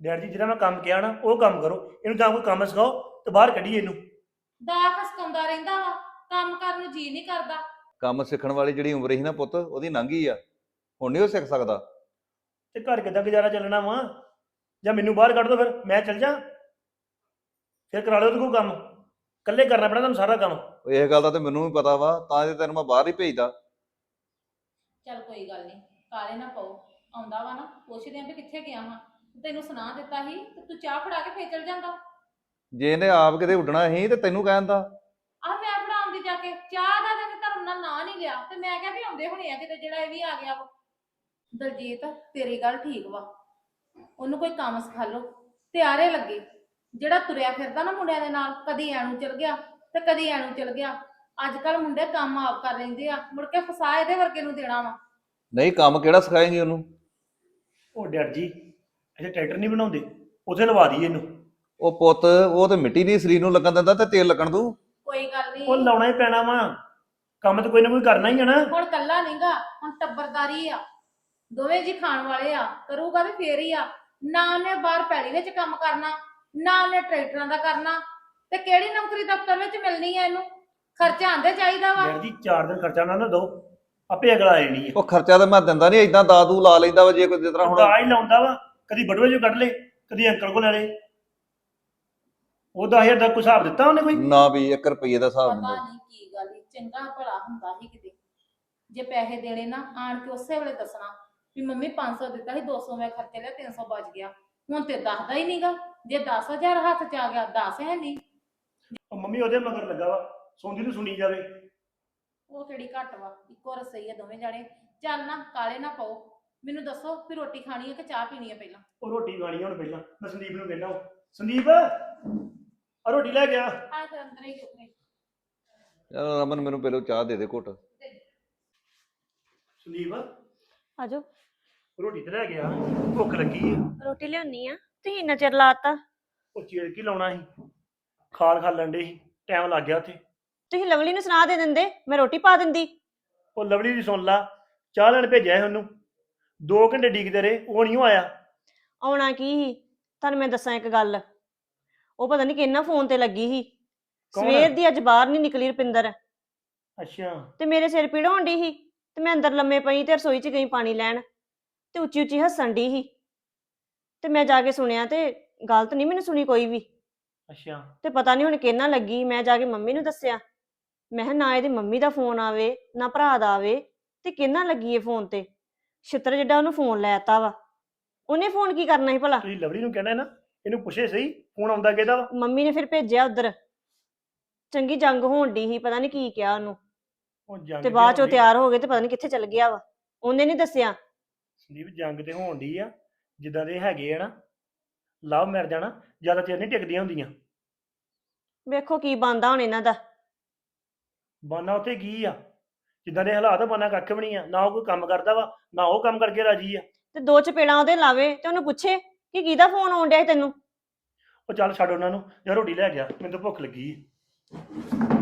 ਡੈਡ ਜੀ ਜਿਹੜਾ ਮੈਂ ਕੰਮ ਕਿਹਾ ਨਾ ਉਹ ਕੰਮ ਕਰੋ। ਇਹਨੂੰ ਜਾਂ ਕੋਈ ਕੰਮ ਸਿਖਾਓ ਤੇ ਬਾਹਰ ਕੱਢੀਏ ਇਹਨੂੰ। ਦਾ ਖਸਕਾਉਂਦਾ ਰਹਿੰਦਾ ਵਾ ਕੰਮ ਕਰਨ ਨੂੰ ਜੀ ਨਹੀਂ ਕਰਦਾ। ਕੰਮ ਸਿੱਖਣ ਵਾਲੀ ਜਿਹੜੀ ਉਮਰ ਸੀ ਨਾ ਪੁੱਤ ਉਹਦੀ ਲੰਘੀ ਆ। ਹੁਣ ਨਹੀਂ ਉਹ ਸਿੱਖ ਸਕਦਾ। ਤੇ ਘਰ ਕਿੱਦਾਂ ਗੁਜ਼ਾਰਾ ਚੱਲਣਾ ਵਾ? ਜਾਂ ਮੈਨੂੰ ਬਾਹਰ ਕੱਢ ਦੋ ਫਿਰ ਮੈਂ ਚੱਲ ਜਾ। ਫਿਰ ਕਰਾ ਲਿਓ ਕੋਲ ਕੰਮ। ਇਕੱਲੇ ਕਰਨਾ ਪੈਣਾ ਤੁਹਾਨੂੰ ਸਾਰਾ ਕੰਮ। ਉਹ ਇਹ ਗੱਲ ਦਾ ਤੇ ਮੈਨੂੰ ਵੀ ਪਤਾ ਵਾ ਤਾਂ ਤੇ ਤੈਨੂੰ ਮੈਂ ਬਾਹਰ ਹੀ ਭੇਜਦਾ। ਚੱਲ ਕੋਈ ਗੱਲ ਨਹੀਂ ਕਾਲੇ ਨਾ ਪਾਓ। ਆਉਂਦਾ ਵਾ ਨਾ ਪੁੱਛਦੇ ਆਂ ਵੀ ਕਿੱਥੇ ਗਿਆ ਹਾਂ ਤੈਨੂੰ ਸੁਣਾ ਦਿੱਤਾ ਸੀ ਤੇ ਤੂੰ ਚਾਹ ਫੜਾ ਕੇ ਫੇਰ ਚਲ ਜਾਂਦਾ। ਜੇ ਇਹਨੇ ਆਪ ਕਿਤੇ ਉੱਡਣਾ ਸੀ ਤੇ ਤੈਨੂੰ ਕਹਿੰਦਾ ਆ ਮੈਂ ਫੜਾਉਂਦੀ ਜਾ ਕੇ ਚਾਹ ਦਾ ਤੇ ਧਰਮ ਨਾਲ ਨਾਂ ਨਹੀਂ ਲਿਆ ਤੇ ਮੈਂ ਕਿਹਾ ਵੀ ਆਉਂਦੇ ਹੋਣੇ ਆ ਕਿਤੇ ਜਿਹੜਾ ਇਹ ਵੀ ਆ ਗਿਆ ਵਾ। ਦਲਜੀਤ ਤੇਰੀ ਗੱਲ ਠੀਕ ਵਾ। ਉਹਨੂੰ ਕੋਈ ਕੰਮ ਸਿਖਾ ਲਓ। ਤਿਆਰੇ ਲੱਗੇ। ਜਿਹੜਾ ਤੁਰਿਆ ਫਿਰਦਾ ਨਾ ਮੁੰਡਿਆਂ ਦੇ ਨਾਲ ਕਦੀ ਐਨੂੰ ਚਲ ਗਿਆ ਤੇ ਕਦੀ ਐਨੂੰ ਚਲ ਗਿਆ। ਅੱਜ ਕੱਲ ਮੁੰਡੇ ਕੰਮ ਆਪ ਕਰ ਲੈਂਦੇ ਆ ਮੁੜ ਕੇ ਫਸਾ ਇਹਦੇ ਵਰਗੇ ਨੂੰ ਦੇਣਾ ਵਾ। ਨਹੀਂ ਕੰਮ ਕਿਹੜਾ ਸਿਖਾਏਂਗੀ ਉਹਨੂੰ? ਉਹ ਡੈਡ ਜੀ ਅਜੇ ਟਰੈਕਟਰ ਨਹੀਂ ਬਣਾਉਂਦੇ। ਉਥੇ ਲਵਾ ਦਈਏ ਇਹਨੂੰ। ਉਹ ਪੁੱਤ ਉਹ ਤੇ ਮਿੱਟੀ ਨਹੀਂ ਸਰੀਰ ਨੂੰ ਲੱਗਣ ਦਿੰਦਾ ਤੇ ਤੇਲ ਲੱਗਣ ਦੂ ਕੋਈ ਗੱਲ ਨਹੀਂ। ਉਹ ਲਾਉਣਾ ਹੀ ਪੈਣਾ ਵਾ। ਕੰਮ ਤਾਂ ਕੋਈ ਨਾ ਕੋਈ ਕਰਨਾ ਹੀ ਆ ਨਾ। ਹੁਣ ਕੱਲਾ ਨਹੀਂਗਾ ਹੁਣ ਟੱਬਰਦਾਰੀ ਆ। ਦੋਵੇਂ ਜੀ ਖਾਣ ਵਾਲੇ ਆ ਕਰੂਗਾ ਤੇ ਫੇਰ ਹੀ ਆ। ਨਾ ਉਹਨੇ ਬਾਹਰ ਪੈੜੀ ਵਿੱਚ ਕੰਮ ਕਰਨਾ ਨਾ ਉਹਨੇ ਟਰੈਕਟਰਾਂ ਦਾ ਕਰਨਾ ਤੇ ਕਿਹੜੀ ਨੌਕਰੀ ਦਫ਼ਤਰ ਵਿੱਚ ਮਿਲਣੀ ਆ ਇਹਨੂੰ? ਖਰਚਾ ਆਂਦੇ ਚਾਹੀਦਾ ਵਾ। ਜੀ 4 ਦਿਨ ਖਰਚਾ ਨਾ ਨਾ ਦੋ ਆਪੇ ਅਗਲਾ ਆ ਜਾਣੀ ਹੈ ਉਹ ਖਰਚਾ ਤਾਂ ਮੈਂ ਦਿੰਦਾ ਨਹੀਂ ਇਦਾਂ ਦਾਦੂ ਲਾ ਲੈਂਦਾ ਵਾ ਜੇ ਕੋਈ ਜਿਸ ਤਰ੍ਹਾਂ ਹੁਣ ਦਾ ਹੀ ਲਾਉਂਦਾ ਵਾ ਕਦੀ ਬੜਵੇ ਜੋ ਕੱਢ ਲੇ ਕਦੀ ਅੰਕਲ ਕੋਲ ਲੈ ਲੇ। ਉਹ 10000 ਦਾ ਕੋਈ ਹਿਸਾਬ ਦਿੱਤਾ ਉਹਨੇ ਕੋਈ? ਨਾ ਵੀ 1 ਰੁਪਏ ਦਾ ਹਿਸਾਬ ਪਤਾ ਨਹੀਂ। ਕੀ ਗੱਲ ਈ ਚੰਗਾ ਭਲਾ ਹੁੰਦਾ ਸੀ ਕਿਤੇ। ਜੇ ਪੈਸੇ ਦੇਣੇ ਨਾ ਆਣ ਕੇ ਉਸੇ ਵੇਲੇ ਦੱਸਣਾ। ਵੀ ਮੰਮੀ 500 ਦਿੱਤਾ ਸੀ 200 ਮੈਂ ਖਰਚੇ ਲਿਆ 300 ਬਚ ਗਿਆ। ਹੁਣ ਤੇ ਦੱਸਦਾ ਹੀ ਨਹੀਂਗਾ ਜੇ 10000 ਹੱਥ ਚ ਆ ਗਿਆ 10 ਹੈ ਨਹੀਂ ਉਹ ਮੰਮੀ ਉਹਦੇ ਮਗਰ ਲੱਗਾ ਵਾ ਸੁਣਦੀ ਨੂੰ ਸੁਣੀ ਜਾਵੇ। ਉਹ ਕਿਹੜੀ ਘੱਟ ਵਾ ਇੱਕੋ ਰਸਈ ਆ ਦੋਵੇਂ ਜਾਣੇ। ਚੱਲ ਨਾ ਕਾਲੇ ਨਾ ਪਾਓ। ਮੈਨੂੰ ਦੱਸੋ ਵੀ ਰੋਟੀ ਖਾਣੀ ਹੈ ਕਿ ਚਾਹ ਪੀਣੀ ਹੈ ਪਹਿਲਾਂ? ਉਹ ਰੋਟੀ ਖਾਣੀ ਆ ਹੁਣ ਪਹਿਲਾਂ ਮੈਂ ਸੰਦੀਪ ਨੂੰ ਕਹਿੰਦਾ ਸੰਦੀਪ ਆ ਰੋਟੀ ਲੈ ਗਿਆ ਆ। ਫਿਰ ਅੰਦਰ ਹੀ ਉਤਰੇ ਚਲ ਰਮਨ ਮੈਨੂੰ ਪਹਿਲਾਂ ਚਾਹ ਦੇ ਦੇ ਘੁੱਟ। ਸੰਦੀਪ ਆਜੋ ਰੋਟੀ ਤੇ ਲੈ ਗਿਆ ਭੁੱਖ ਲੱਗੀ ਆ। ਰੋਟੀ ਲਿਆਉਣੀ ਆ। ਤੁਸੀਂ ਇੰਨਾ ਚਿਰ ਲਾਤਾ। ਉਹ ਚੀਰ ਕੀ ਲਾਉਣਾ ਸੀ? ਖਾਲ ਖਾ ਲੈਂਦੇ ਸੀ ਟਾਈਮ ਲੱਗ ਗਿਆ ਉੱਥੇ। ਤੁਸੀਂ ਲਵਲੀ ਨੂੰ ਸੁਣਾ ਦੇ ਦਿੰਦੇ ਮੈਂ ਰੋਟੀ ਪਾ ਦਿੰਦੀ। ਉਹ ਲਵਲੀ ਦੀ ਸੁਣ ਲਾ ਚਾਹ ਲੈਣ ਭੇਜਿਆ ਸੀ ਉਹਨੂੰ। 2 ਘੰਟੇ ਡੀਕਦੇ ਰਹੇ ਉਹ ਨਹੀਂ ਆਇਆ। ਆਉਣਾ ਕੀ ਸੀ? ਤੁਹਾਨੂੰ ਮੈਂ ਦੱਸਾਂ ਇੱਕ ਗੱਲ। ਉਹ ਪਤਾ ਨਹੀਂ ਕਿੰਨਾ ਫੋਨ ਤੇ ਲੱਗੀ ਸੀ। ਕੌਣ? ਸਵੇਰ ਦੀ ਅੱਜ ਬਾਹਰ ਨਹੀਂ ਨਿਕਲੀ ਰੁਪਿੰਦਰ। ਅੱਛਾ। ਤੇ ਮੇਰੇ ਸਿਰ ਪੀੜ ਹੋਣ ਡਈ ਸੀ। ਤੇ ਮੈਂ ਅੰਦਰ ਲੰਮੇ ਪਈ ਤੇ ਰਸੋਈ 'ਚ ਗਈ ਪਾਣੀ ਲੈਣ ਤੇ ਉੱਚੀ ਉੱਚੀ ਹੱਸਣ ਡਈ ਸੀ। ਤੇ ਮੈਂ ਜਾ ਕੇ ਸੁਣਿਆ ਤੇ ਗਲਤ ਨਹੀਂ ਮੈਨੂੰ ਸੁਣੀ ਕੋਈ ਵੀ। ਅੱਛਾ। ਤੇ ਪਤਾ ਨਹੀਂ ਹੁਣ ਕਿਹਨਾਂ ਲੱਗੀ ਮੈਂ ਜਾ ਕੇ ਮੰਮੀ ਨੂੰ ਦੱਸਿਆ। ਮੈਂ ਕਿਹਾ ਨਾ ਇਹਦੀ ਮੰਮੀ ਦਾ ਫੋਨ ਆਵੇ ਨਾ ਭਰਾ ਦਾ ਆਵੇ ਤੇ ਕਿਹਨਾਂ ਲੱਗੀ ਇਹ ਫੋਨ ਤੇ? ਛਿੱਤਰ ਜਿੱਡਾ ਉਹਨੂੰ ਫੋਨ ਲੈਤਾ ਵਾ। ਉਹਨੇ ਫੋਨ ਕੀ ਕਰਨਾ ਸੀ ਭਲਾ? ਤੁਸੀਂ ਲਵਲੀ ਨੂੰ ਕਹਿਣਾ ਹੈ ਨਾ ਇਹਨੂੰ ਪੁੱਛੇ ਸਹੀ ਫੋਨ ਆਉਂਦਾ ਕਿਹਦਾ ਵਾ? ਮੰਮੀ ਨੇ ਫਿਰ ਭੇਜਿਆ ਉਧਰ। ਚੰਗੀ ਜੰਗ ਹੋਣ ਡਈ ਸੀ ਪਤਾ ਨਹੀਂ ਕੀ ਕਿਹਾ ਉਹਨੂੰ। ਉਹ ਜੰਗ ਤੇ ਬਾਅਦ ਚੋਂ ਹੋਣ ਡਈ। ਤਿਆਰ ਹੋ ਗਏ ਤੇ ਪਤਾ ਨਹੀਂ ਕਿੱਥੇ ਚਲ ਗਿਆ ਵਾ। ਉਹਨੇ ਨਹੀਂ ਦੱਸਿਆ। ਸੰਦੀਪ ਜੰਗ ਤੇ ਹੋਣ ਦੀ ਆ। ਜਿੱਦਾਂ ਦੇ ਹੈਗੇ ਆ ਨਾ। ਲਵ ਮਰ ਜਾਣਾ ਜ਼ਿਆਦਾ ਚਿਰ ਨਹੀਂ ਟਿਕਦੀਆਂ ਹੁੰਦੀਆਂ। ਵੇਖੋ ਕੀ ਬੰਦਾ ਹੁਣ ਇਹਨਾਂ ਦਾ। ਬਾਨਾ ਉੱਥੇ ਕੀ ਆ? ਜਿੱਦਾਂ ਦੇ ਹਾਲਾਤ ਆ ਬਾਨਾ ਕੱਖ ਵੀ ਨਹੀਂ ਆ। ਨਾ ਉਹ ਕੋਈ ਕੰਮ ਕਰਦਾ ਵਾ ਨਾ ਉਹ ਕੰਮ ਕਰਕੇ ਰਾਜੀ ਆ। ਤੇ ਦੋ ਚਪੇੜਾਂ ਉਹਦੇ ਲਾਵੇ ਤੇ ਉਹਨੂੰ ਪੁੱਛੇ ਕਿ ਕਿਹਦਾ ਫੋਨ ਆਉਣ ਡਿਆ ਸੀ ਤੈਨੂੰ? ਉਹ ਚੱਲ ਛੱਡ ਉਹਨਾਂ ਨੂੰ। ਜਾਂ ਰੋਟੀ ਲੈ ਗਿਆ। ਮੈਨੂੰ ਤਾਂ ਭੁੱਖ ਲੱਗੀ ਆ।